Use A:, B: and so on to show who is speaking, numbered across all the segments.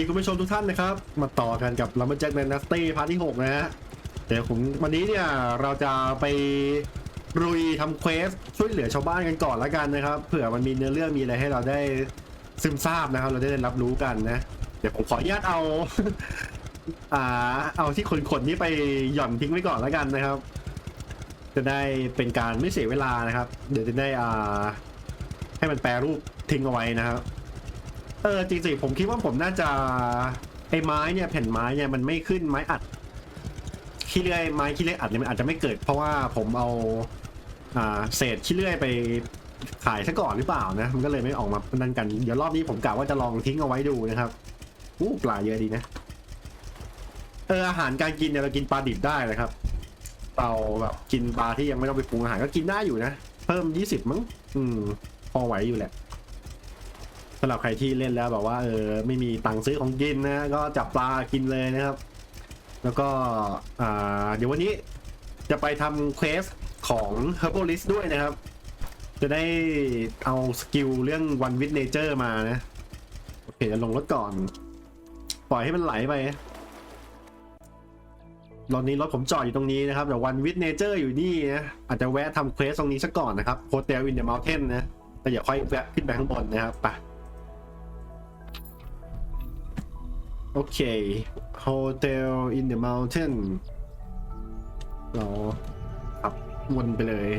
A: ดีคุณผู้ชมทุกท่านนะครับ มาต่อกันกับลัมเบอร์แจ็คแมนนัสตี้พาร์ทที่ 6 นะฮะเดี๋ยวผมวันนี้เนี่ยเราจะไปรุยทำเควสช่วยเหลือชาวบ้านกันก่อนละกันนะครับ เผื่อมันมีเนื้อเรื่องมีอะไรให้เราได้ซึมซาบนะครับ เราได้รับรู้กันนะ เดี๋ยวผมขออนุญาตเอา อ่า เอาที่ขนขนนี้ไปหย่อนทิ้งไว้ก่อนละกันนะครับ จะได้เป็นการไม่เสียเวลานะครับ เดี๋ยวจะได้อ่า ให้มันแปรรูปทิ้งเอาไว้นะครับ เออจริงๆผมคิดว่าผมน่าจะไอ้ไม้เนี่ยแผ่นไม้เนี่ยมันไม่ขึ้นไม้อัดขี้เลื่อยไม้ขี้เลื่อยอัดเนี่ยมันอาจจะไม่เกิด เพราะว่าผมเอาอ่าเศษขี้เลื่อยไปขายซะก่อนหรือเปล่านะ มันก็เลยไม่ออกมานั่นกัน เดี๋ยวรอบนี้ผมกะว่าจะลองทิ้งเอาไว้ดูนะครับอู้ปลาเยอะดีนะเอออาหารการกินเนี่ยเรากินปลาดิบได้นะครับเราแบบกินปลาที่ยังไม่ต้องไปปรุงอาหารก็กินได้อยู่นะ เพิ่มยี่สิบมั้งอืมพอไหวอยู่แหละ สำหรับใครที่เล่นแล้วแบบว่าเออไม่มีตังค์ซื้อของกินนะก็จับปลากินเลยนะครับ แล้วก็อ่าเดี๋ยววันนี้จะไปทำเควสของ Herbalist ด้วยนะครับ จะได้เอาสกิลเรื่อง One with Nature มานะ โอเคจะลงรถก่อน ปล่อยให้มันไหลไปตอนนี้รถผมจอดอยู่ตรงนี้นะครับ แต่ One with Nature อยู่นี่นะ อาจจะแวะทำเควสตรงนี้ซะก่อนนะครับ Hotel in the Mountain นะแต่อย่าค่อยแวะขึ้นไปข้างบนนะครับไป โอเค Hotel in the Mountain เราขับวนไปเลย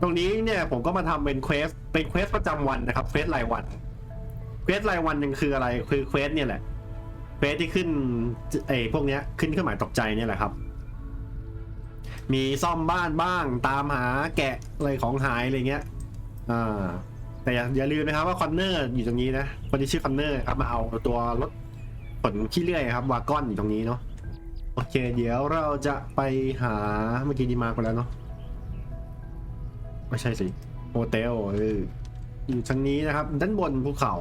A: ตรงนี้เนี่ยผมก็มาทำเป็นเควส เป็นเควสประจำวันนะครับ เควสรายวัน เควสรายวันหนึ่งคืออะไร คือเควสเนี่ยแหละ เควสที่ขึ้นไอ้พวกเนี้ยขึ้นเครื่องหมายตกใจเนี่ยแหละครับ มีซ่อมบ้านบ้าง ตามหาแกะอะไรของหายอะไรเงี้ย อ่า แต่อย่าอย่าลืมนะครับว่าคอนเนอร์อยู่ตรงนี้นะคนที่ชื่อคอนเนอร์ครับมาเอาตัวรถขนขี้เลื่อยครับวากอนอยู่ตรงนี้เนาะโอเค เดี๋ยวเราจะไปหาเมื่อกี้ดีมาไปแล้วเนาะไม่ใช่สิโฮเทลออยู่ทางนี้นะครับ ด้านบนภูเขา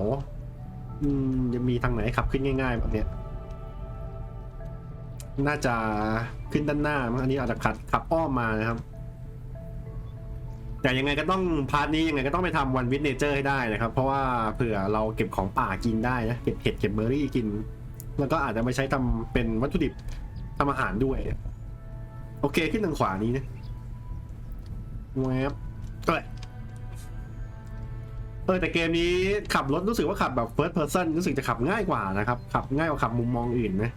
A: อืมจะมีทางไหนขับขึ้นง่ายๆแบบเนี้ยน่าจะขึ้นด้านหน้ามั้งอันนี้อาจจะขับขับอ้อมมานะครับ แต่ยังไงก็ต้องพาร์ทนี้ยังไงก็ต้องไปทำวันวิ n เนเจอร์ให้ได้นะครับ เพราะว่าเผื่อเราเก็บของป่ากินได้นะ เก็บเห็ดเก็บเบอร์รี่กิน แล้วก็อาจจะไม่ใช้ทำเป็นวัตถุดิบทำอาหารด้วย โอเคขึ้นทางขวานี้นะแวบเอ้ยเออแต่เกมนี้ขับรถรู้สึกว่าขับแบบ first person รู้สึกจะขับง่ายกว่านะครับ ขับง่ายกว่าขับมุมมองอื่นนะ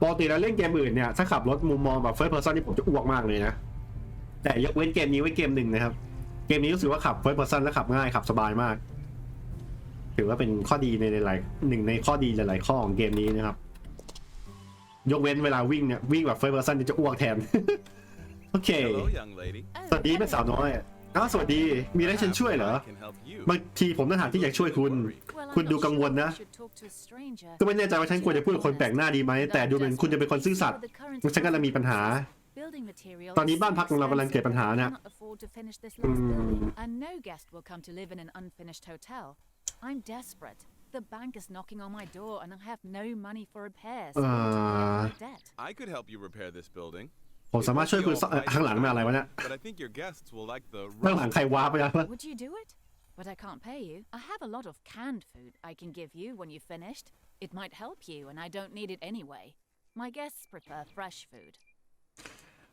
A: ปกติเราเล่นเกมอื่นเนี่ยถ้าขับรถมุมมองแบบ first person นี่ผมจะอ้วกมากเลยนะ แต่ยกเว้นเกมนี้ไว้เกมหนึ่งนะครับ เกมนี้รู้สึกว่าขับ first person แล้วขับง่ายขับสบายมาก ถือว่าเป็นข้อดีในหลายๆหนึ่งในข้อดีหลาย ๆ ข้อของเกมนี้นะครับ ยกเว้นเวลาวิ่งเนี่ยวิ่งแบบ first person นี่จะอ้วกแทน โอเค
B: Hello, young lady.
A: สวัสดีเป็นสาวน้อยอ้าวสวัสดี มีอะไรให้ฉันช่วยเหรอ
B: I can help you.
A: บางทีผมต่างหากที่อยากช่วยคุณ คุณดูกังวลนะ ก็ไม่แน่ใจว่าฉันควรจะพูดกับคนแปลกหน้าดีไหม แต่ดูเหมือนคุณจะเป็นคนซื่อสัตย์ฉันกำลังมีปัญหา
C: ตอนนี้บ้านพักของเรากำลังเกิดปัญหานะ
A: อืม
C: And no guest will come to live in an unfinished hotel. I'm desperate. The bank is knocking on my door and I have no money for repairs.
A: Uh,
C: My debt.
B: I could help you repair this building.
A: ผมสามารถช่วยคุณซ่อมเอ่อข้างหลังมาอะไรวะเนี่ย
B: But I think your guests will like the
A: ข้างหลังใครว้าไปแล้ววะ
C: Would you do it? But I can't pay you. I have a lot of canned food I can give you when you've finished. It might help you and I don't need it anyway. My guests prefer fresh food.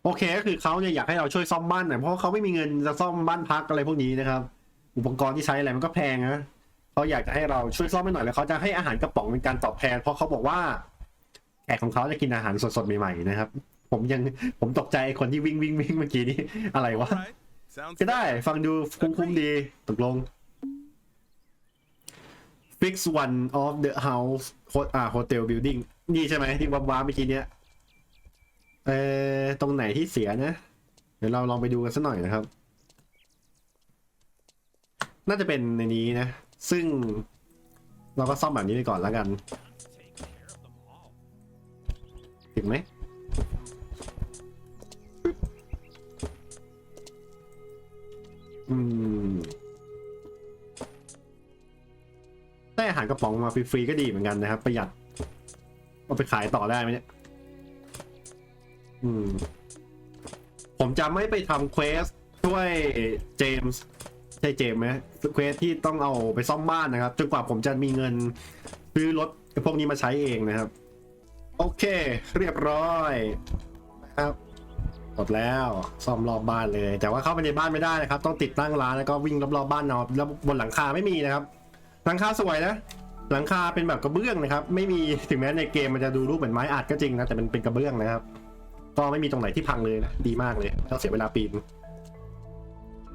A: โอเคก็คือเขาเนี่ยอยากให้เราช่วยซ่อมบ้านหน่อยเพราะเขาไม่มีเงินจะซ่อมบ้านพักอะไรพวกนี้นะครับ อุปกรณ์ที่ใช้อะไรมันก็แพงนะเขาอยากจะให้เราช่วยซ่อมให้หน่อยแล้วเขาจะให้อาหารกระป๋องเป็นการตอบแทน เพราะเขาบอกว่าแขกของเขาจะกินอาหารสดๆใหม่ๆนะครับ ผมยังผมตกใจไอคนที่วิ่งวิ่งวิ่งเมื่อกี้นี้อะไรวะก็ได้ฟังดูคุ้มๆดีตกลง fix one of the house ho- อ่า hotel building นี่ใช่ไหมที่ว้าวๆเมื่อกี้เนี้ย เออตรงไหนที่เสียนะ เดี๋ยวเราลองไปดูกันสักหน่อยนะครับ น่าจะเป็นในนี้นะ ซึ่งเราก็ซ่อมแบบนี้ไปก่อนแล้วกัน ถึงไหมอืมได้อาหารกระป๋องมาฟรีๆก็ดีเหมือนกันนะครับ ประหยัด เอาไปขายต่อได้ไหมเนี่ย ผมจะไม่ไปทำเควสช่วยเจมส์ใช่เจมส์ไหมเควสที่ต้องเอาไปซ่อมบ้านนะครับจนกว่าผมจะมีเงินซื้อรถพวกนี้มาใช้เองนะครับ โอเค เรียบร้อยนะครับหมดแล้วซ่อมรอบบ้านเลย แต่ว่าเข้าไปในบ้านไม่ได้นะครับ ต้องติดตั้งร้านแล้วก็วิ่งรอบๆบ้านเนาะแล้วบนหลังคาไม่มีนะครับ หลังคาสวยนะหลังคาเป็นแบบกระเบื้องนะครับ ไม่มีถึงแม้ในเกมมันจะดูรูปเหมือนไม้อัดก็จริงนะแต่มันเป็นกระเบื้องนะครับ ก็ไม่มีตรงไหนที่พังเลยนะดีมากเลย แล้วเสียเวลาปีน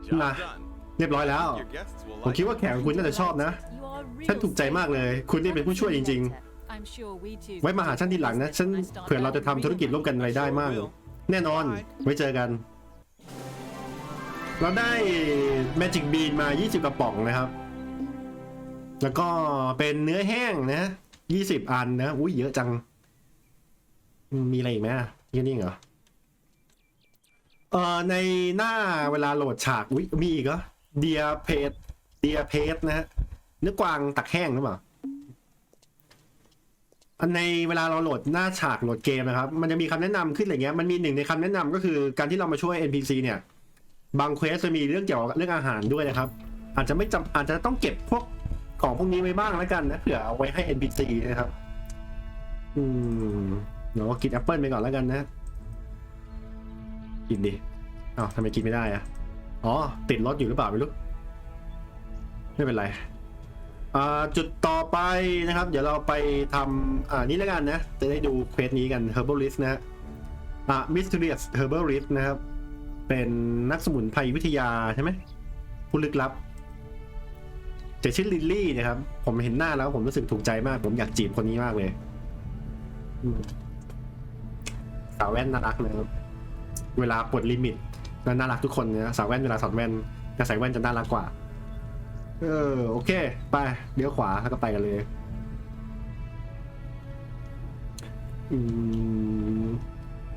B: Job
A: Nah.
B: done.
A: เรียบร้อยแล้ว
B: Your guests will
A: ผม
B: like
A: คิดว่าแขกของคุณน่าจะชอบนะ
C: You are real
A: ฉันถูกใจมากเลย คุณนี่เป็นผู้ช่วยจริง
C: I'm sure we choose
A: ๆไว้มาหาฉันทีหลังนะฉันเผื่อเราจะทำธุรกิจร่วมกันอะไรได้มาก แน่นอน ไว้เจอกัน เราได้ Magic Bean มา 20 กระป๋องนะครับ แล้วก็เป็นเนื้อแห้งนะ 20 อันนะ อุ้ยเยอะจัง มีอะไรอีกไหม อะแค่นี้เหรอ เอ่อ ในหน้าเวลาโหลดฉากอุ้ยมีอีกเหรอเดียเพจเดียเพจนะฮะเนื้อกวางตักแห้งหรือเปล่าอันในเวลาเราโหลดหน้าฉากโหลดเกมนะครับ มันจะมีคำแนะนำขึ้นอะไรเงี้ย มันมีหนึ่งในคำแนะนำก็คือการที่เรามาช่วย NPC เนี่ย บางเควสจะมีเรื่องเกี่ยวกับเรื่องอาหารด้วยนะครับ อาจจะไม่จำอาจจะต้องเก็บพวกของพวกนี้ไว้บ้างแล้วกันนะเผื่อเอาไว้ให้ NPC นะครับ อืม เราก็กินแอปเปิลไปก่อนแล้วกันนะ กินดิอ้าวทำไมกินไม่ได้อะอ๋อ ติดรถอยู่หรือเปล่าไม่รู้ ไม่เป็นไรอ่าจุดต่อไปนะครับ เดี๋ยวเราไปทำอ่านี่แล้วกันนะ จะได้ดูเควสนี้กัน herbalist นะฮะอ่า mysterious herbalist นะครับ เป็นนักสมุนไพรวิทยาใช่ไหมผู้ลึกลับจะชื่อลิลลี่นะครับ ผมเห็นหน้าแล้วผมรู้สึกถูกใจมาก ผมอยากจีบคนนี้มากเลย สาวแว่นน่ารักนะครับเวลาปลดลิมิตน่ารักทุกคนนะสาวแว่นเวลาสอดแว่นแต่ใส่แว่นจะน่ารักกว่า เออโอเค ไปเลี้ยวขวาแล้วก็ไปกันเลยอืม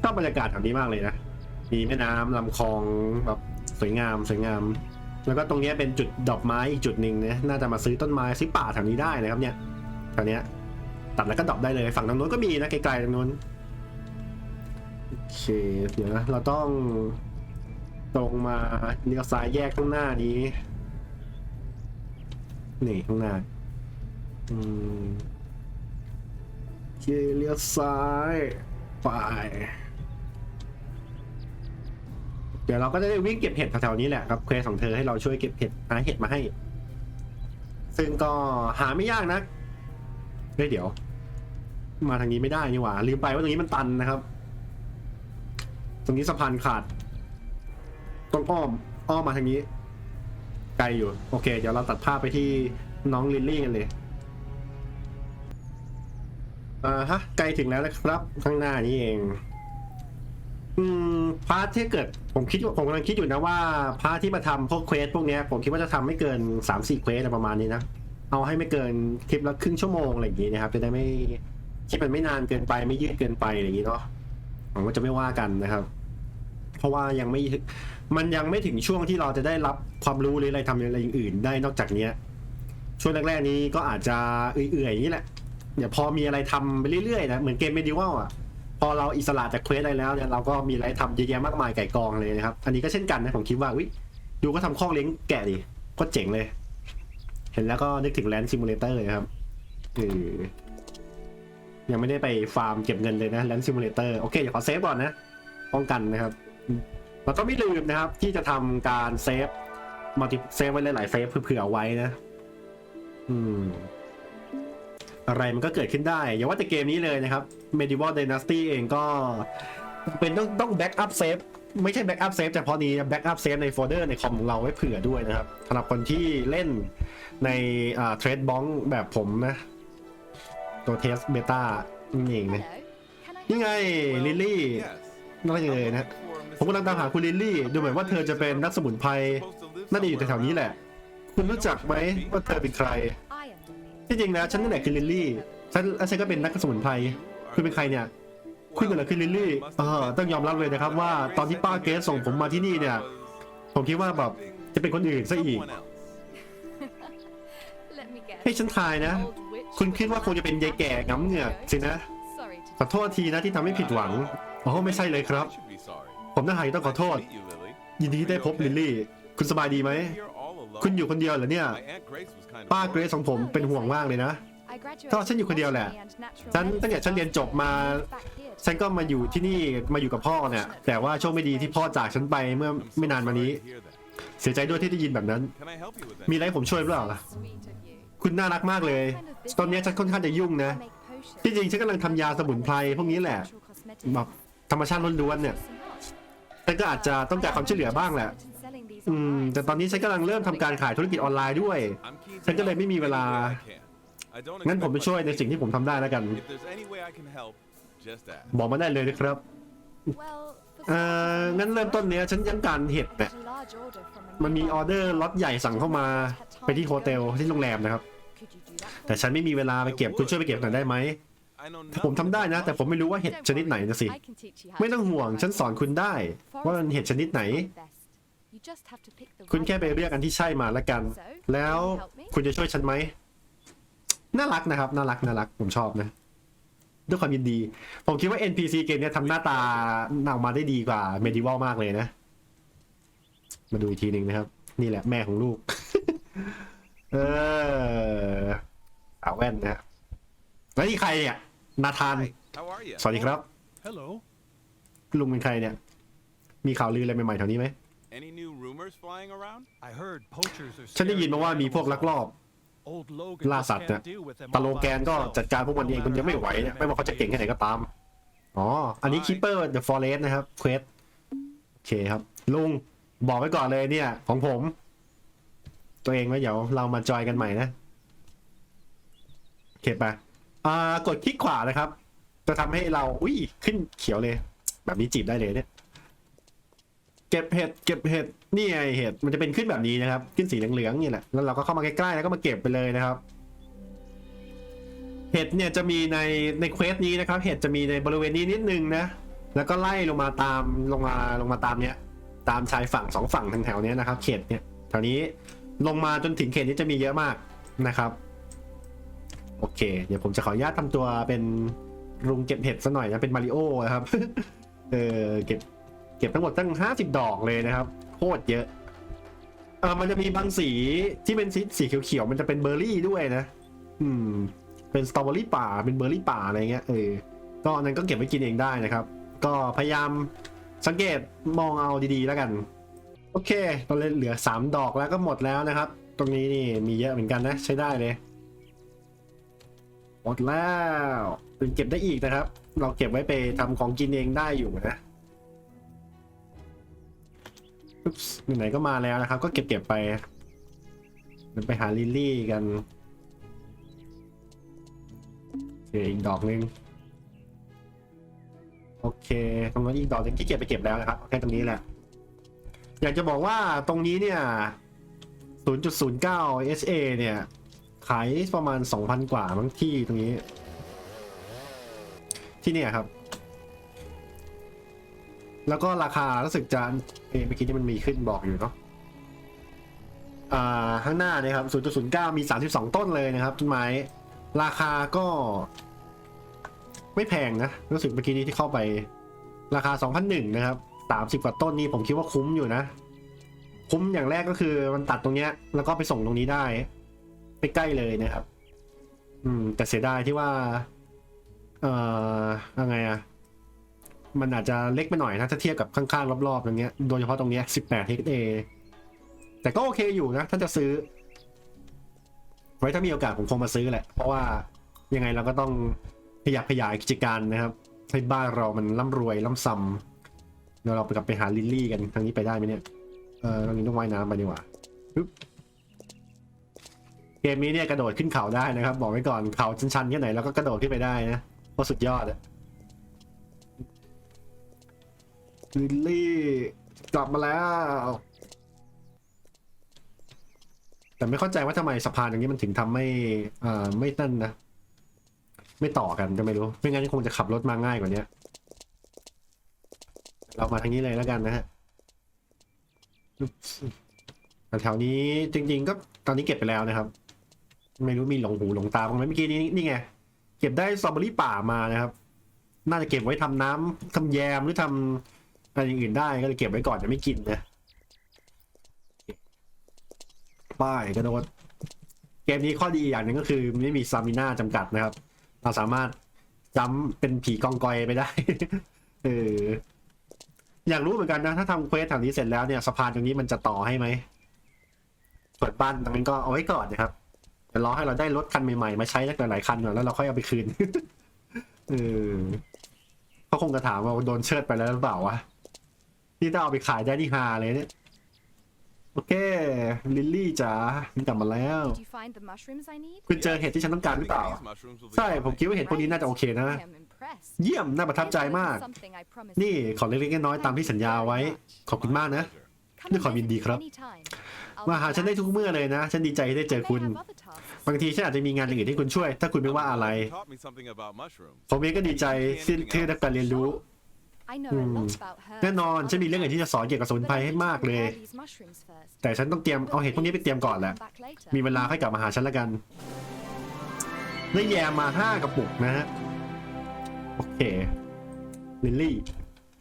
A: ชอบบรรยากาศแถวนี้มากเลยนะมีแม่น้ำลำคลองแบบสวยงามสวยงาม แล้วก็ตรงเนี้ยเป็นจุดดอกไม้อีกจุดหนึ่งนะน่าจะมาซื้อต้นไม้ซื้อป่าแถวนี้ได้นะครับเนี่ยแถวนี้ตัดแล้วก็ดอปได้เลยฝั่งทางโน้นก็มีนะไกลๆทางโน้น โอเค เดี๋ยวนะเราต้องตรงมาเลี้ยวซ้ายแยกข้างหน้านี้ นี่ข้างหน้า อืมโอเคเลี้ยวซ้ายไปเดี๋ยวเราก็จะได้วิ่งเก็บเห็ดแถวๆนี้แหละครับเควสของเธอให้เราช่วยเก็บเห็ดหาเห็ดมาให้ ซึ่งก็หาไม่ยากนะเฮ้ยเดี๋ยว มาทางนี้ไม่ได้นี่หว่าลืมไปว่าตรงนี้มันตันนะครับ รงนี้สะพานขาด ต้องอ้อม อ้อมมาทางนี้ ไกลอยู่ โอเค เดี๋ยวเราตัดภาพไปที่น้องลิลลี่กันเลยอ่าฮะใกลถึงแล้วนะครับ ข้างหน้านี้เอง อืมพาร์ทที่เกิด ผมคิดผมกำลังคิดอยู่นะว่าพาร์ทที่มาทำพวกเควสพวกเนี้ย ผมคิดว่าจะทำไม่เกิน3ามสี่เควสอะไรประมาณนี้นะ เอาให้ไม่เกินคลิปละครึ่งชั่วโมงอะไรอย่างงี้นะครับ จะได้ไม่คลิปมันไม่นานเกินไปไม่ยืดเกินไปอะไรอย่างงี้เนาะผมก็จะไม่ว่ากันนะครับ เพราะว่ายังไม่มันยังไม่ถึงช่วงที่เราจะได้รับความรู้หรืออะไรทำอะไรอย่างอื่น ได้นอกจากเนี้ย ช่วงแรกๆนี้ก็อาจจะเอื่อยๆนี้แหละเดี๋ยวพอมีอะไรทำไปเรื่อยๆนะเหมือนเกมเมดิวัลอะพอเราอิสระจากเควสอะไรแล้วเนี่ยเราก็มีอะไรทำเยอะแยะมากมายไก่กองเลยนะครับ อันนี้ก็เช่นกันนะผมคิดว่าวิดูก็ทำข้องเลี้ยงแกะดิก็เจ๋งเลย เห็นแล้วก็นึกถึงแลนด์ซิมูเลเตอร์เลยครับเออยังไม่ได้ไปฟาร์มเก็บเงินเลยนะแลนด์ซิมูเลเตอร์โอเคเดี๋ยวขอเซฟก่อนนะ ป้องกันนะครับ แล้วก็ไม่ลืมนะครับ ที่จะทำการเซฟมัลติเซฟไว้หลายๆเซฟเผื่อเอาไว้นะ อืม อะไรมันก็เกิดขึ้นได้ อย่าว่าแต่เกมนี้เลยนะครับ Medieval Dynasty เองก็ เป็นต้องต้องแบ็กอัพเซฟไม่ใช่แบ็กอัพเซฟแต่พอนี้แบ็กอัพเซฟในโฟลเดอร์ในคอมของเราไว้เผื่อด้วยนะครับสำหรับคนที่เล่นในอ่าเทรดบ้องแบบผมนะ ตัวเทสเบต้านี่เองนะ
C: Hello. Can I
A: นี่ไง
B: Well,
A: ลิลลี่
B: yes.
A: น่ารักจังเลยนะ ผมกำลังตามหาคุณลิลลี่ ดูเหมือนว่าเธอจะเป็นนักสมุนไพรน่าจะอยู่แถวๆนี้แหละ คุณรู้จักไหมว่าเธอเป็นใคร
C: I am Lily.
A: ที่จริงแล้วฉันนั่นแหละคือลิลลี่ฉันและฉันก็เป็นนักสมุนไพรคุณเป็นใครเนี่ย คุณเป็นอะไรคือลิลลี่เออต้องยอมรับเลยนะครับว่าตอนที่ป้าเกสส่งผมมาที่นี่เนี่ย ผมคิดว่าแบบจะเป็นคนอื่นซะอีก
B: Someone else.
C: Let me guess.
A: ให้ฉันทายนะ
C: Old witch
A: คุณคิดว่าคงจะเป็นยายแก่ง้ำเหงือกสินะ
C: Sorry to
A: ขอโทษทีนะที่ทำให้ผิดหวังอ๋อไม่ใช่เลยครับ ผมน่าหายต้องขอโทษ ยินดีได้พบลิลลี่ คุณสบายดีไหม คุณอยู่คนเดียวเหรอเนี่ย ป้าเกรซของผมเป็นห่วงมากเลยนะก็ฉันอยู่คนเดียวแหละ ฉันตั้งแต่ฉันเรียนจบมา ฉันก็มาอยู่ที่นี่มาอยู่กับพ่อเนี่ย แต่ว่าโชคไม่ดีที่พ่อจากฉันไปเมื่อไม่นานมานี้ เสียใจด้วยที่ได้ยินแบบนั้น มีอะไรผมช่วยหรือเปล่าล่ะ คุณน่ารักมากเลย ตอนนี้ฉันค่อนข้างจะยุ่งนะ ที่จริงฉันกำลังทำยาสมุนไพรพวกนี้แหละแบบธรรมชาติล้วนๆเนี่ย ฉันก็อาจจะต้องการความช่วยเหลือบ้างแหละ อืม แต่ตอนนี้ฉันกำลังเริ่มทำการขายธุรกิจออนไลน์ด้วย ฉันก็เลยไม่มีเวลา งั้นผมไปช่วยในสิ่งที่ผมทำได้แล้วกัน บอกมาได้เลยนะครับ เอ่อ งั้นเริ่มต้นเนี้ยฉันยังการเห็ดเนี่ยมันมีออเดอร์ล็อตใหญ่สั่งเข้ามาไปที่โฮเทลที่โรงแรมนะครับ แต่ฉันไม่มีเวลาไปเก็บคุณช่วยไปเก็บหน่อยได้ไหม ผมทำได้นะ แต่ผมไม่รู้ว่าเห็ดชนิดไหนนะสิ ไม่ต้องห่วงฉันสอนคุณได้ ว่ามันเห็ดชนิดไหน คุณแค่ไปเรียกอันที่ใช่มาล้วกัน แล้วคุณจะช่วยฉันไหมน่ารักนะครับน่ารักน่ารักผมชอบนะ ด้วยความยินดี ผมคิดว่า NPC เกมเนี้ยทำหน้าตาออกมาได้ดีกว่า Medieval มากเลยนะ มาดูอีกทีหนึ่งนะครับ นี่แหละแม่ของลูก เออสาแว่นนะฮะแล้วนี่ใครเนี่ย นาธาน
B: Hi, how are you?
A: สวัสดีครับ
D: Hello.
A: ลุงเป็นใครเนี่ย มีข่าวลืออะไรใหม่ๆแถวนี้ไหม
B: Any new rumors flying around?
D: I heard poachers are
A: ฉันได้ยินมาว่ามีพวกลักลอบ
D: Old Logan
A: ล่า
D: just
A: สัตว์เนี่ย
D: can't deal with them
A: ตาโล
D: all by
A: แกนก็
D: himself.
A: จัดการพวกมันเองคนเดียวไม่ไหวเนี่ย ไม่ว่าเขาจะเก่งแค่ไหนก็ตาม อ๋อ อันนี้ Keeper the Forest นะครับ เควส โอเคครับ ลุงบอกไว้ก่อนเลยเนี่ย ของผม ตัวเองไว้เดี๋ยวเรามาจอยกันใหม่นะ โอเคปะ อ่ากดคลิกขวานะครับ จะทำให้เราอุ้ยขึ้นเขียวเลย แบบนี้จีบได้เลยเนี่ย เก็บเห็ดเก็บเห็ดนี่ไงเห็ดมันจะเป็นขึ้นแบบนี้นะครับ ขึ้นสีเหลืองๆนี่แหละแล้วเราก็เข้ามาใกล้ๆแล้วก็มาเก็บไปเลยนะครับ เห็ดเนี่ยจะมีในในเควสนี้นะครับ เห็ดจะมีในบริเวณนี้นิดนึงนะแล้วก็ไล่ลงมาตามลงมาลงมาตามเนี้ยตามชายฝั่งสองฝั่งทางแถวเนี้ยนะครับ เขตเนี่ยแถวนี้ลงมาจนถึงเขตนี้จะมีเยอะมากนะครับ โอเค เดี๋ยวผมจะขออนุญาตทำตัวเป็นลุงเก็บเห็ดซะหน่อยนะเป็นมาริโอนะครับ เออเก็บเก็บทั้งหมดตั้งห้าสิบดอกเลยนะครับโคตรเยอะเออมันจะมีบางสีที่เป็นสีสีเขียวๆมันจะเป็นเบอร์รี่ด้วยนะ อืม เป็นสตรอเบอรี่ป่าเป็นเบอร์รี่ป่าอะไรเงี้ยเออก็อันนั้นก็เก็บไว้กินเองได้นะครับ ก็พยายามสังเกตมองเอาดีๆแล้วกัน โอเคตอนนี้เหลือ 3 ดอกแล้วก็หมดแล้วนะครับ ตรงนี้นี่มีเยอะเหมือนกันนะใช้ได้เลย หมดแล้วเป็นเก็บได้อีกนะครับ เราเก็บไว้ไปทำของกินเองได้อยู่นะอุ๊บไหนๆก็มาแล้วนะครับ ก็เก็บเก็บๆไปเดี๋ยวไปหาลิลลี่กันเคอีกดอกนึง โอเคตรงนั้นอีกดอกนึงที่เก็บไปเก็บแล้วนะครับแค่ตรงนี้แหละ อยากจะบอกว่าตรงนี้เนี่ย 0.09 SA เนี่ย ขายประมาณ 2,000 กว่าบางที่ตรงนี้ ที่เนี่ยครับ แล้วก็ราคารู้สึกจะเมื่อกี้ที่มันมีขึ้นบอกอยู่เนาะอ่าข้างหน้านี่ครับ 0.09 มี 32 ต้นเลยนะครับต้นไม้ราคาก็ ไม่แพงนะรู้สึกเมื่อกี้นี้ที่เข้าไป ราคา 2,001นะครับ 30 กว่าต้นนี่ผมคิดว่าคุ้มอยู่นะ คุ้มอย่างแรกก็คือมันตัดตรงเนี้ย แล้วก็ไปส่งตรงนี้ได้ ใกล้เลยนะครับ อืม แต่เสียดายที่ว่า เอ่อยังไงอะมันอาจจะเล็กไปหน่อยนะถ้าเทียบกับข้างๆรอบๆตรงเนี้ยโดยเฉพาะตรงเนี้ย18 HA แต่ก็โอเคอยู่นะ ถ้าจะซื้อ ไว้ถ้ามีโอกาสผมคงมาซื้อแหละ เพราะว่ายังไงเราก็ต้องขยับขยายกิจการนะครับ ให้บ้านเรามันร่ำรวยร่ำซ้ำเดี๋ยวเราไปกลับไปหาลิลลี่กันทางนี้ไปได้ไหมเนี่ย เออตรงนี้ต้องว่ายน้ำไปดีกว่าปึ๊บ เกมนี้เนี่ยกระโดดขึ้นเขาได้นะครับ บอกไว้ก่อนเขาชันๆแค่ไหนเราก็กระโดดขึ้นไปได้นะเพราะสุดยอดอะลิลลี่กลับมาแล้ว แต่ไม่เข้าใจว่าทำไมสะพานอย่างนี้มันถึงทำไม่อ่าไม่นั่นนะ ไม่ต่อกันก็ไม่รู้ ไม่งั้นคงจะขับรถมาง่ายกว่านี้เรามาทางนี้เลยแล้วกันนะฮะแต่แถวนี้จริง ๆ ก็ตอนนี้เก็บไปแล้วนะครับ ไม่รู้มีหลงหูหลงตาบ้างไหมเมื่อกี้นี้นี่ไงเก็บได้สตรอเบอรี่ป่ามานะครับ น่าจะเก็บไว้ทำน้ำทำแยมหรือทำอะไรอย่างอื่นได้ก็เลยเก็บไว้ก่อนจะไม่กินนะป้ายกระโดดเกมนี้ข้อดีอย่างหนึ่งก็คือไม่มีซามิน่าจำกัดนะครับ เราสามารถจำเป็นผีกองกอยไปได้เอออยากรู้เหมือนกันนะ ถ้าทำเควสแถวนี้เสร็จแล้วเนี่ยสะพานตรงนี้มันจะต่อให้ไหมส่วนบ้านตรงนี้ก็เอาไว้ก่อนนะครับ เดี๋ยวรอให้เราได้รถคันใหม่ๆมาใช้สักหลายๆคันก่อนแล้วเราค่อยเอาไปคืนเออเขาคงจะถามว่าโดนเชิดไปแล้วหรือเปล่าวะนี่ถ้าเอาไปขายได้นี่ฮาเลยเนี่ยโอเคลิลลี่จ๋านี่กลับมาแล้ว
E: Did you find the mushrooms I need?
A: คุณเจอเห็ดที่ฉันต้องการห
B: I
A: รือ
B: think
A: เปล่า
B: these mushrooms will be
A: ใช่
B: fine.
A: ผมคิดว่าเห็ดพวกนี้น่าจะโอเคนะ
E: I am impressed.
A: เยี่ยมน่าประทับใจมาก
E: Something I promised
A: นี่
E: you.
A: ของเล็กๆน้อยๆตามที่สัญญาไว้ ขอบคุณมากนะ
B: Pleasure.
E: Come
A: ด้วย
E: and
A: ความยิน
E: visit
A: ดี
E: me
A: ครับ
E: anytime. I'll
A: มา
E: be
A: หาฉันได้
E: glad
A: ทุก
E: to
A: เมื่อเลยนะ ฉันดีใจที่ได้เจอ
E: I
A: คุณ
E: may have other tasks.
A: บางทีฉันอาจจะมีงานอย่างอื่นที่คุณช่วย ถ้าคุณไม่ว่าอะไร
B: You taught me something about mushrooms.
A: ผมเองก็ดีใจที่ที่ได้การเรียนรู้
E: I know a lot about herbs
A: แน่นอน
E: and
A: ฉันมี
E: other
A: เรื่องอื่นที่จะสอนเกี่ยวกับสมุน
E: plants,
A: ไพร
E: but I
A: ให้
E: need to
A: มากเลย
E: prepare these mushrooms first.
A: แต่ฉันต้องเตรียมเอาเห็ดพวกนี้ไปเตรียมก่อนแหละ
E: Come back later.
A: มีเวลาค่อยกลับมาหาฉันแล้วกัน ได้แยมมาห้ากระปุกนะฮะ โอเค ลิลลี่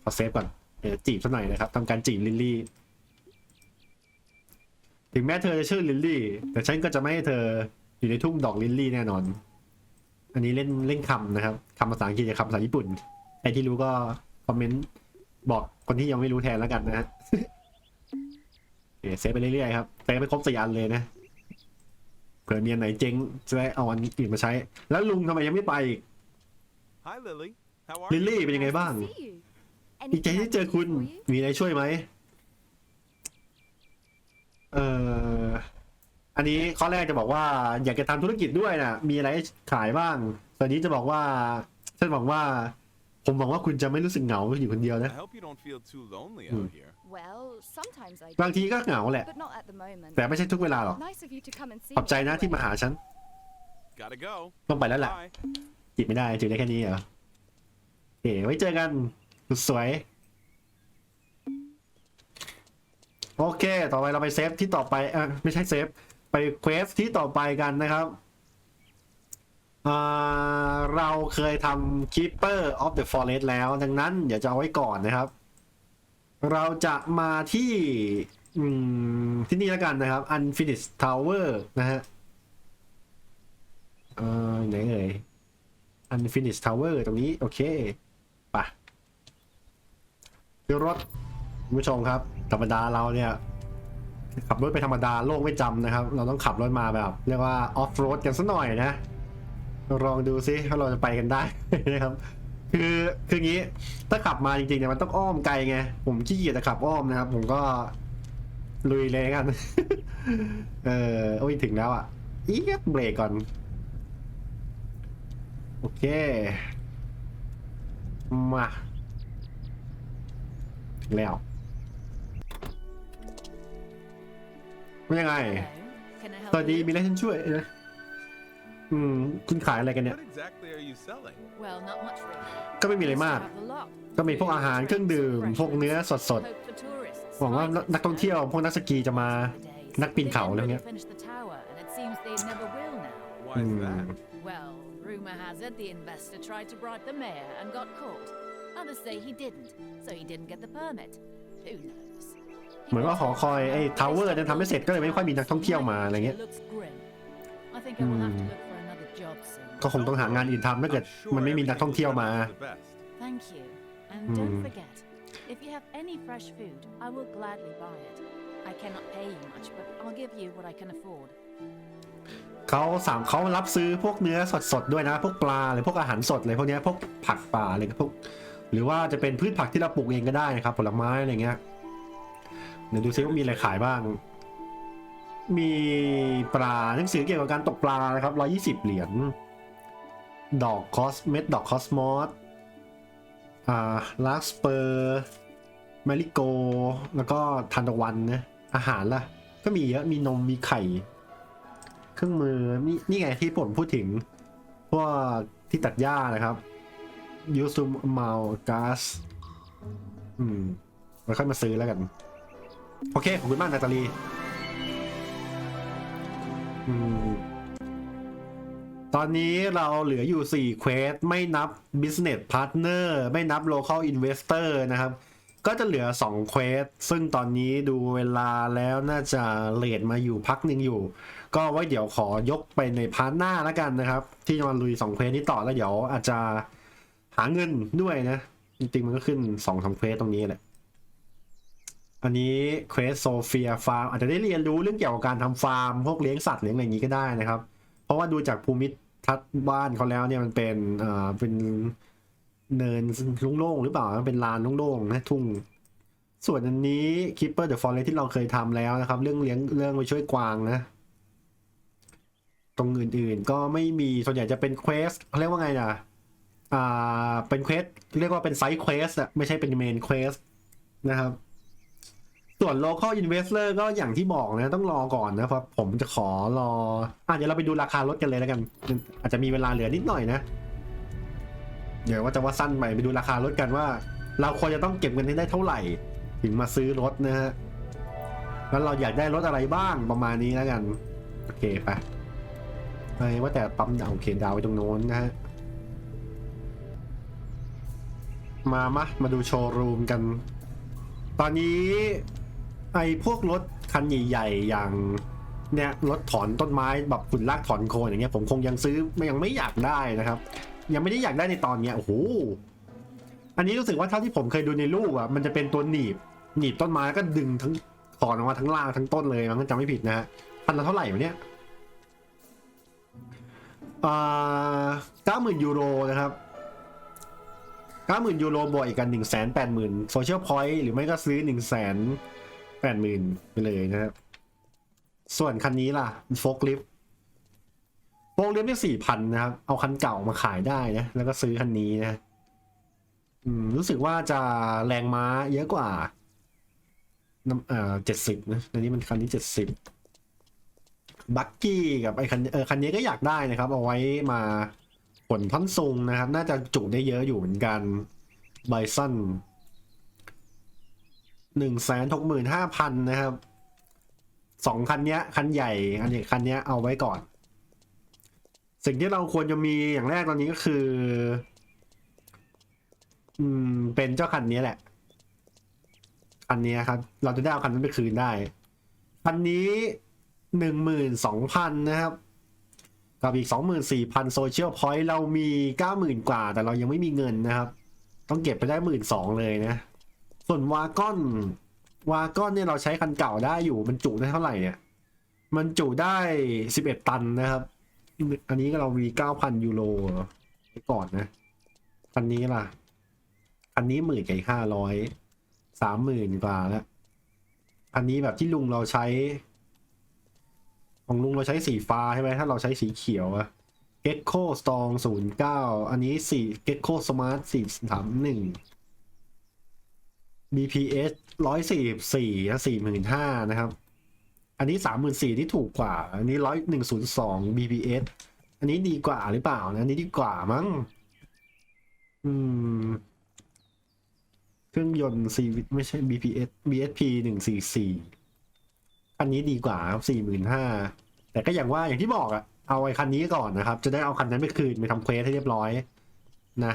A: ขอเซฟก่อนเดี๋ยวจีบสักหน่อยนะครับทำการจีบลิลลี่ ถึงแม้เธอจะชื่อลิลลี่ แต่ฉันก็จะไม่ให้เธออยู่ในทุ่งดอกลิลลี่แน่นอน อันนี้เล่นเล่นคำนะครับคำภาษาอังกฤษกับคำภาษาญี่ปุ่นใครที่รู้ก็คอมเมนต์บอกคนที่ยังไม่รู้แทนแล้วกันนะฮะโอเคเซฟไปเรื่อยๆครับเซฟไปครบสี่อันเลยนะเผื่อมีอันไหนเจ๊งจะได้เอาอันอื่นมาใช้ แล้วลุงทำไมยังไม่ไปอีก
B: Hi, Lily. How are
A: ลิล
B: you?
A: ลี่เป็นยังไงบ้าง
E: Nice to see you.
A: ดีใจ
E: Anything I
A: ที่เจอ
E: can do
A: คุณ
E: for you?
A: มีอะไรช่วยไหม เอ่ออันนี้ข้อแรกจะบอกว่า อยากจะทำธุรกิจด้วยนะมีอะไรให้ขายบ้างตอนนี้จะบอกว่าฉันหวังว่า ผมหวังว่าคุณจะไม่รู้สึกเหงาอยู่คนเดียว
B: I
A: นะ
B: hope you don't feel too lonely
A: Hmm.
B: out here.
E: Well, sometimes I
A: บาง
E: do,
A: ทีก็เหงาแหละ
E: but not at the moment.
A: แต่ไม่ใช่ทุกเวลาหรอก
E: Nice of you to come and see
A: ขอบใจ
E: me
A: นะที่มา
E: anyway.
A: หาฉัน
B: Gotta go.
A: ต้องไปแล้วแหละ
B: Bye.
A: จีบไม่ได้จีบได้แค่นี้เหรอโอเคไว้เจอกันสุดสวย โอเค ต่อไปเราไปเซฟที่ต่อไปเออไม่ใช่เซฟ ไปเควสที่ต่อไปกันนะครับเราเคยทำ Keeper of the Forest แล้ว ดังนั้นเดี๋ยวจะเอาไว้ก่อนนะครับ เราจะมาที่ที่นี่แล้วกันนะครับ Unfinished Tower นะฮะไหนเอ่ย Unfinished Tower ตรงนี้ โอเคไปะรถคุณผู้ชมครับ ธรรมดาเราเนี่ย ขับรถไปธรรมดาโลกไม่จำนะครับ เราต้องขับรถมาแบบ เรียกว่าออฟโรดกันสัหน่อยนะลองดูซิว่าเราจะไปกันได้นะครับ คือคืองี้ถ้าขับมาจริงๆเนี่ยมันต้องอ้อมไกลไงผมขี้เกียจจะขับอ้อมนะครับ ผมก็ลุยเลยกัน เออโอ้ยถึงแล้วอะอีกเบรกก่อน โอเค มาถึงแล้ว เป็นยังไง
C: Hello. Can I
A: สวัส
C: help
A: ดี
C: you?
A: มีอะไรฉันช่วยนะอืม คุณขายอะไรกันเนี่ย
B: What exactly are you selling?
C: Well, not much really.
A: ก็ไม่มีอะไรมาก
C: Used to have a lot.
A: ก็มีพวกอาหารเครื่องดื่ม พวกเนื้อสด
C: Hope for tourists.
A: ๆ หวังว่านักท่องเที่ยว พวกนักสกีจะมา นักปีนเขาอะไรเงี้ย
C: Finish the tower, and it seems they never will now.
B: Why is
A: Hmm.
B: that?
C: Well, rumor has it the investor tried to bribe the mayor and got caught. Others say he didn't, so he didn't get the permit. Who knows?
A: เหมือนว่าหอคอยไอ้ทาวเวอร์เนี่ยทำไม่เสร็จก็เลยไม่ค่อยมีนักท่องเที่ยวมาอะไรเงี้ย
C: Looks grim. I think I will have to
A: Hmm.
C: look for another job soon.
A: ก็คงต้องหางานอื่นทำถ้าเกิด
B: I'm sure
A: มันไม่มีนักท่องเที่ยวมา
B: everything is the best.
C: Thank you. And
A: Hmm.
C: don't forget, if you have any fresh food, I will gladly buy it. I cannot pay you much, but I'll give you what I can afford.
A: เขาสามเขารับซื้อพวกเนื้อสดๆด้วยนะ พวกปลาหรือพวกอาหารสดอะไรพวกเนี้ยพวกผักป่าอะไรพวกหรือว่าจะเป็นพืชผักที่เราปลูกเองก็ได้นะครับผลไม้อะไรเงี้ย เดี๋ยวดูซิว่ามีอะไรขายบ้าง มีปลาหนังสือเกี่ยวกับการตกปลานะครับร้อยี่สิบเหรียญ ดอกคอสเม็ดดอกคอสมอส อ่าลาสเปอร์มาริโก แล้วก็ทันตะวันนะ อาหารล่ะ ก็มีเยอะ มีนม มีไข่ เครื่องมือ นี่นี่ไงที่ผมพูดถึง พวกที่ตัดหญ้านะครับยูซูมมาลกาสอืมไว้ค่อยมาซื้อแล้วกัน โอเค ขอบคุณมากนาตาลีตอนนี้เราเหลืออยู่ 4 เควส ไม่นับ Business Partner ไม่นับ Local Investor นะครับ ก็จะเหลือ 2 เควส ซึ่งตอนนี้ดูเวลาแล้วน่าจะเลทมาอยู่พักหนึ่งอยู่ ก็ไว้เดี๋ยวขอยกไปในพาร์ทหน้าแล้วกันนะครับ ที่จะมาลุย 2 เควสนี้ต่อแล้วเดี๋ยวอาจจะหาเงินด้วยนะ จริงๆมันก็ขึ้น2องสามเควสตรงนี้แหละ อันนี้เควสโซเฟียฟาร์มอาจจะได้เรียนรู้เรื่องเกี่ยวกับการทำฟาร์ม พวกเลี้ยงสัตว์เลี้ยงอะไรอย่างนี้ก็ได้นะครับ เพราะว่าดูจากภูมิทัศน์บ้านเขาแล้วเนี่ยมันเป็นเอ่อเป็นเนินโล่งๆหรือเปล่ามันเป็นลานโล่งๆนะทุ่งส่วนอันนี้ Keeper the Forest ที่เราเคยทำแล้วนะครับ เรื่องเลี้ยงเรื่องไปช่วยกวางนะ ตรงอื่นๆ ก็ไม่มีส่วนใหญ่จะเป็นเควสเขาเรียกว่าไงนะอ่าเป็นเควสเรียกว่าเป็นไซส์เควสอะไม่ใช่เป็นเมนเควสนะครับ ส่วน local investor ก็อย่างที่บอกนะต้องรอก่อนนะครับ ผมจะขอรออะเดี๋ยวเราไปดูราคารถกันเลยแล้วกัน อาจจะมีเวลาเหลือนิดหน่อยนะ เดี๋ยวว่าจะว่าสั้นไปไปดูราคารถกันว่า เราควรจะต้องเก็บเงินให้ได้เท่าไหร่ ถึงมาซื้อรถนะฮะแล้วเราอยากได้รถอะไรบ้างประมาณนี้แล้วกัน โอเคไปไปว่าแต่ปั๊มดาวโอเคดาวไว้ตรงโน้นนะฮะมามะมาดูโชว์รูมกัน ตอนนี้ ไอ้พวกรถคันใหญ่ๆอย่างเนี่ยรถถอนต้นไม้แบบขุนลากถอนโคนอย่างเงี้ยผมคงยังซื้อยังไม่อยากได้นะครับ ยังไม่ได้อยากได้ในตอนเนี้ยโอ้โหอันนี้รู้สึกว่าเท่าที่ผมเคยดูในรูปอะมันจะเป็นตัวหนีบหนีบต้นไม้แล้วก็ดึงทั้งถอนออกมาทั้งล่างทั้งต้นเลยมันจำไม่ผิดนะฮะพันละเท่าไหร่วะเนี่ยอ่าเก้าหมื่นยูโรนะครับเก้าหมื่นยูโรบวกอีกกันหนึ่งแสนแปดหมื่นโซเชียลพอยต์หรือไม่ก็ซื้อหนึ่งแสน แปดหมื่นไปเลยนะครับ ส่วนคันนี้ล่ะโฟกลิฟโฟกลิฟนี่สี่พันนะครับ เอาคันเก่ามาขายได้นะ แล้วก็ซื้อคันนี้นะอืมรู้สึกว่าจะแรงม้าเยอะกว่าน้ำเอ่อเจ็ดสิบนะอันนี้มันคันนี้เจ็ดสิบบักกี้กับไอ้คันเออคันนี้ก็อยากได้นะครับ เอาไว้มาผลท่อนซุงนะครับ น่าจะจุได้เยอะอยู่เหมือนกันไบซัน หนึ่งแสนหกหมื่นห้าพันนะครับสองคันเนี้ย คันใหญ่อันนี้คันเนี้ยเอาไว้ก่อน สิ่งที่เราควรจะมีอย่างแรกตอนนี้ก็คือ อืม เป็นเจ้าคันนี้แหละ คันนี้ครับ เราจะได้เอาคันนั้นไปคืนได้ คันนี้หนึ่งหมื่นสองพันนะครับ กับอีก24,000โซเชียลพอยต์เรามี90,000กว่า แต่เรายังไม่มีเงินนะครับ ต้องเก็บไปได้1 2ื่นสองเลยนะ ส่วนวากอนวากอนเนี่ยเราใช้คันเก่าได้อยู่ มันจุได้เท่าไหร่เนี่ย มันจุได้11ตันนะครับ อันนี้ก็เรามี9,000ยูโรไปก่อนนะคันนี้ล่ะคันนี้หมื่นกับห้าร้อยสามหมื่นกว่าแล้วอันนี้แบบที่ลุงเราใช้ ของลุงเราใช้สีฟ้าใช่ไหมถ้าเราใช้สีเขียวอะ Gecko Strong 0 9อันนี้สี่ Gecko Smart 4 3 1 BPS 144นะ45,000นห้านะครับ อันนี้34,000ที่ถูกกว่า อันนี้10102 BPS อันนี้ดีกว่าหรือเปล่านะ อันนี้ดีกว่ามั้ง อืม เครื่องยนต์ C ไม่ใช่ BPS BSP 144คันนี้ดีกว่าครับสี่หมื่นห้า แต่ก็อย่างว่าอย่างที่บอกอะเอาไอ้คันนี้ก่อนนะครับ จะได้เอาคันนั้นไปคืนไปทำเควสให้เรียบร้อย นะ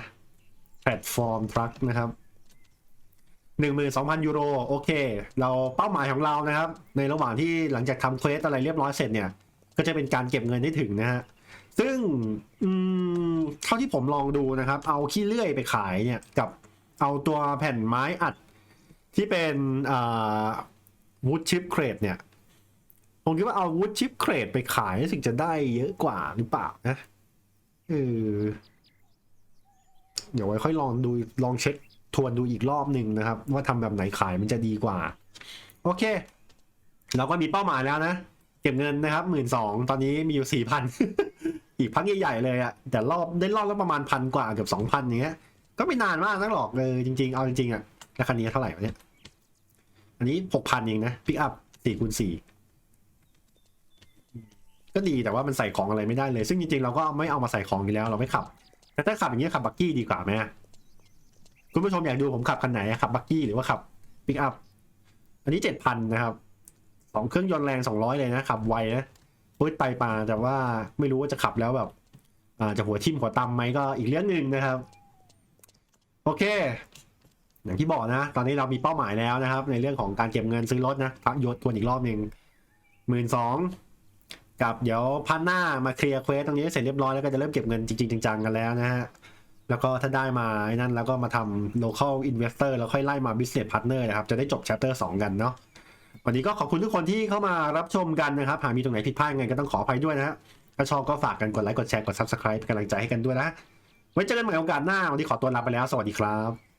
A: แพลตฟอร์มทรัคนะครับ หนึ่งหมื่นสองพันยูโรโอเค เราเป้าหมายของเรานะครับ ในระหว่างที่หลังจากทำเควสอะไรเรียบร้อยเสร็จเนี่ย ก็จะเป็นการเก็บเงินให้ถึงนะฮะซึ่งอืมเท่าที่ผมลองดูนะครับ เอาขี้เลื่อยไปขายเนี่ยกับเอาตัวแผ่นไม้อัดที่เป็นอ่าวูดชิปเครดเนี่ยผมคิดว่าเอาวูดชิปเครดไปขายรู้สึกจะได้เยอะกว่าหรือเปล่านะเออเดี๋ยวไว้ค่อยลองดูลองเช็ค ทวนดูอีกรอบหนึ่งนะครับ ว่าทำแบบไหนขายมันจะดีกว่า โอเค เราก็มีเป้าหมายแล้วนะ เก็บเงินนะครับหมื่นสองตอนนี้มีอยู่สี่พันอีกพักใหญ่ๆเลยอะแต่รอบได้รอบละประมาณพันกว่าเกือบสองพันอย่างเงี้ย ก็ไม่นานมากนักหรอกเออจริง ๆ เอาจริงๆอะแล้วคันนี้เท่าไหร่วะเนี่ยอันนี้หกพันเองนะพิกอัพสี่คูณสี่ก็ดีแต่ว่ามันใส่ของอะไรไม่ได้เลย ซึ่งจริงๆเราก็ไม่เอามาใส่ของอยู่แล้วเราไม่ขับแต่ถ้าขับอย่างนี้ยขับบักกี้ดีกว่าไหม คุณผู้ชมอยากดูผมขับคันไหนอะขับบักกี้หรือว่าขับพิกอัพอันนี้เจ็ดพันนะครับสองเครื่องยนต์แรงสองร้อยเลยนะขับไวนะพุ้ยไตปลาแต่ว่าไม่รู้ว่าจะขับแล้วแบบอ่าจะหัวทิ่มหัวตำไหมก็อีกเรื่องหนึ่งนะครับ โอเค อย่างที่บอกนะ ตอนนี้เรามีเป้าหมายแล้วนะครับ ในเรื่องของการเก็บเงินซื้อรถนะพักยศทวนอีกรอบหนึ่งหมื่นสองกับเดี๋ยวพันหน้ามาเคลียร์เควสตรงนี้เสร็จเรียบร้อยแล้วก็จะเริ่มเก็บเงินจริงๆจังๆกันแล้วนะฮะ แล้วก็ถ้าได้มาไอ้นั่นแล้วก็มาทำ local investor แล้วค่อยไล่มา business partner นะครับ จะได้จบ chapter 2 กันเนาะวันนี้ก็ขอบคุณทุกคนที่เข้ามารับชมกันนะครับ หากมีตรงไหนผิดพลาดยังไงก็ต้องขออภัยด้วยนะฮะถ้าชอบก็ฝากกันกดไลค์กดแชร์กด subscribe เป็นกำลังใจให้กันด้วยนะไว้เจอกันใหม่โอกาสหน้าวันนี้ขอตัวลาไปแล้วสวัสดีครับ